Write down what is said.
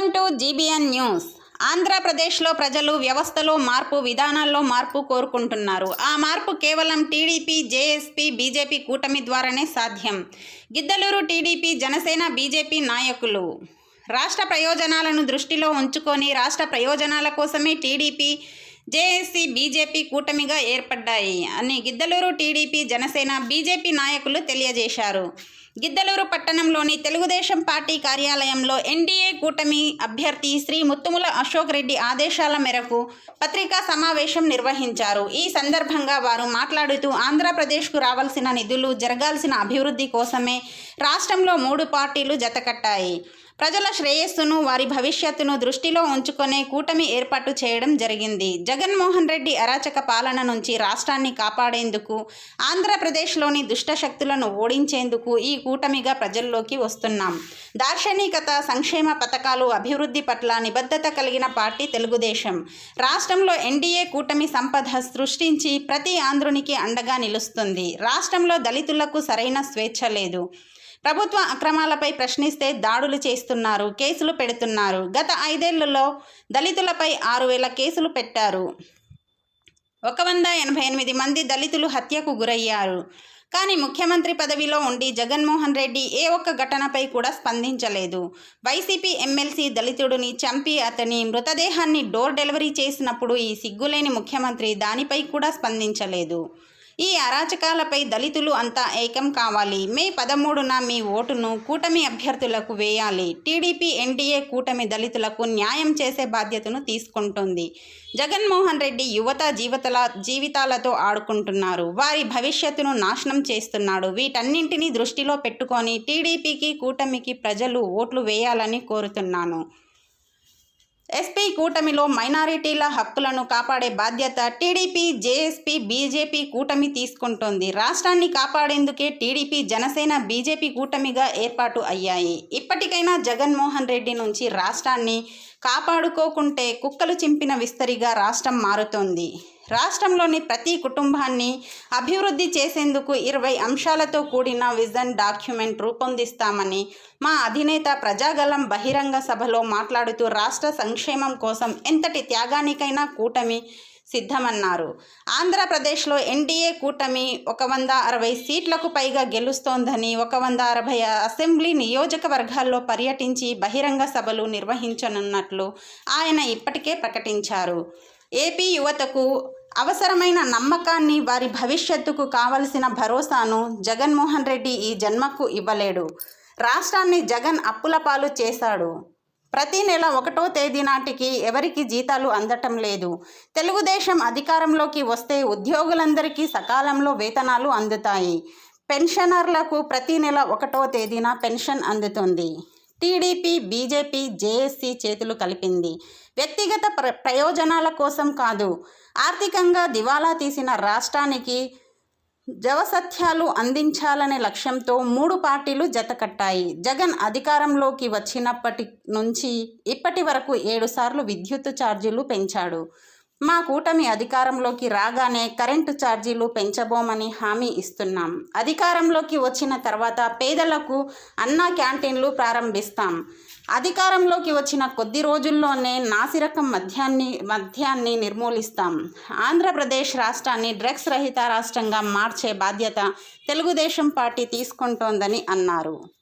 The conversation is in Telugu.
ANN news. ఆంధ్రప్రదేశ్లో ప్రజలు వ్యవస్థలో మార్పు విధానాల్లో మార్పు కోరుకుంటున్నారు. ఆ మార్పు కేవలం టీడీపీ జేఎస్పీ బీజేపీ కూటమి ద్వారానే సాధ్యం. గిద్దలూరు టీడీపీ జనసేన బీజేపీ నాయకులు. రాష్ట్ర ప్రయోజనాలను దృష్టిలో ఉంచుకొని రాష్ట్ర ప్రయోజనాల కోసమే టీడీపీ జేఏసీ బీజేపీ కూటమిగా ఏర్పడ్డాయి అని గిద్దలూరు టీడీపీ జనసేన బీజేపీ నాయకులు తెలియజేశారు. గిద్దలూరు పట్టణంలోని తెలుగుదేశం పార్టీ కార్యాలయంలో ఎన్డీఏ కూటమి అభ్యర్థి శ్రీ ముత్తుముల అశోక్ రెడ్డి ఆదేశాల మేరకు పత్రికా సమావేశం నిర్వహించారు. ఈ సందర్భంగా వారు మాట్లాడుతూ ఆంధ్రప్రదేశ్కు రావాల్సిన నిధులు జరగాల్సిన అభివృద్ధి కోసమే రాష్ట్రంలో మూడు పార్టీలు జతకట్టాయి. ప్రజల శ్రేయస్సును వారి భవిష్యత్తును దృష్టిలో ఉంచుకునే కూటమి ఏర్పాటు చేయడం జరిగింది. జగన్మోహన్ రెడ్డి అరాచక పాలన నుంచి రాష్ట్రాన్ని కాపాడేందుకు ఆంధ్రప్రదేశ్లోని దుష్ట శక్తులను ఓడించేందుకు ఈ కూటమిగా ప్రజల్లోకి వస్తున్నాం. దార్శనికత సంక్షేమ పథకాలు అభివృద్ధి పట్ల నిబద్ధత కలిగిన పార్టీ తెలుగుదేశం. రాష్ట్రంలో ఎన్డీఏ కూటమి సంపద సృష్టించి ప్రతి ఆంధ్రునికి అండగా నిలుస్తుంది. రాష్ట్రంలో దళితులకు సరైన స్వేచ్ఛ లేదు. ప్రభుత్వ అక్రమాలపై ప్రశ్నిస్తే దాడులు చేస్తున్నారు కేసులు పెడుతున్నారు. గత ఐదేళ్ళలో దళితులపై ఆరు వేల కేసులు పెట్టారు. ఒక వంద ఎనభై ఎనిమిది మంది దళితులు హత్యకు గురయ్యారు. కానీ ముఖ్యమంత్రి పదవిలో ఉండి జగన్మోహన్ రెడ్డి ఏ ఒక్క ఘటనపై కూడా స్పందించలేదు. వైసీపీ ఎమ్మెల్సీ దళితుడిని చంపి అతని మృతదేహాన్ని డోర్ డెలివరీ చేసినప్పుడు ఈ సిగ్గులేని ముఖ్యమంత్రి దానిపై కూడా స్పందించలేదు. ఈ అరాచకాలపై దళితులు అంతా ఏకం కావాలి. మే పదమూడున మీ ఓటును కూటమి అభ్యర్థులకు వేయాలి. టీడీపీ ఎన్డీఏ కూటమి దళితులకు న్యాయం చేసే బాధ్యతను తీసుకుంటుంది. జగన్మోహన్ రెడ్డి యువత జీవితల జీవితాలతో ఆడుకుంటున్నారు. వారి భవిష్యత్తును నాశనం చేస్తున్నాడు. వీటన్నింటినీ దృష్టిలో పెట్టుకొని టీడీపీకి కూటమికి ప్రజలు ఓట్లు వేయాలని కోరుతున్నాను. ఎస్పీ కూటమిలో మైనారిటీల హక్కులను కాపాడే బాధ్యత టీడీపీ జేఎస్పీ బీజేపీ కూటమి తీసుకుంటోంది. రాష్ట్రాన్ని కాపాడేందుకే టీడీపీ జనసేన బీజేపీ కూటమిగా ఏర్పాటు అయ్యాయి. ఇప్పటికైనా జగన్మోహన్ రెడ్డి నుంచి రాష్ట్రాన్ని కాపాడుకోకుంటే కుక్కలు చింపిన విస్తరిగా రాష్ట్రం మారుతోంది. రాష్ట్రంలోని ప్రతి కుటుంబాన్ని అభివృద్ధి చేసేందుకు ఇరవై అంశాలతో కూడిన విజన్ డాక్యుమెంట్ రూపొందిస్తామని మా అధినేత ప్రజాగలం బహిరంగ సభలో మాట్లాడుతూ రాష్ట్ర సంక్షేమం కోసం ఎంతటి త్యాగానికైనా కూటమి సిద్ధమన్నారు. ఆంధ్రప్రదేశ్లో ఎన్డీఏ కూటమి ఒక వంద అరవై సీట్లకు పైగా గెలుస్తోందని ఒక వంద అరవై అసెంబ్లీ నియోజకవర్గాల్లో పర్యటించి బహిరంగ సభలు నిర్వహించనున్నట్లు ఆయన ఇప్పటికే ప్రకటించారు. ఏపీ యువతకు అవసరమైన నమ్మకాన్ని వారి భవిష్యత్తుకు కావలసిన భరోసాను జగన్మోహన్ రెడ్డి ఈ జన్మకు ఇవ్వలేడు. రాష్ట్రాన్ని జగన్ అప్పుల పాలు చేశాడు. ప్రతి నెల ఒకటో తేదీ నాటికి ఎవరికి జీతాలు అందటం లేదు. తెలుగుదేశం అధికారంలోకి వస్తే ఉద్యోగులందరికీ సకాలంలో వేతనాలు అందుతాయి. పెన్షనర్లకు ప్రతి నెల ఒకటో తేదీన పెన్షన్ అందుతుంది. టీడీపీ బీజేపీ జేఎస్సీ చేతులు కలిపింది. వ్యక్తిగత ప్ర ప్రయోజనాల కోసం కాదు. ఆర్థికంగా దివాలా తీసిన రాష్ట్రానికి జవసత్యాలు అందించాలనే లక్ష్యంతో మూడు పార్టీలు జతకట్టాయి. జగన్ అధికారంలోకి వచ్చినప్పటి నుంచి ఇప్పటి వరకు ఏడుసార్లు విద్యుత్ ఛార్జీలు పెంచాడు. మా కూటమి అధికారంలోకి రాగానే కరెంటు ఛార్జీలు పెంచబోమని హామీ ఇస్తున్నాం. అధికారంలోకి వచ్చిన తర్వాత పేదలకు అన్నా క్యాంటీన్లు ప్రారంభిస్తాం. అధికారంలోకి వచ్చిన కొద్ది రోజుల్లోనే నాసిరకం మద్యాన్ని మద్యాన్ని నిర్మూలిస్తాం. ఆంధ్రప్రదేశ్ రాష్ట్రాన్ని డ్రగ్స్ రహిత రాష్ట్రంగా మార్చే బాధ్యత తెలుగుదేశం పార్టీ తీసుకుంటోందని అన్నారు.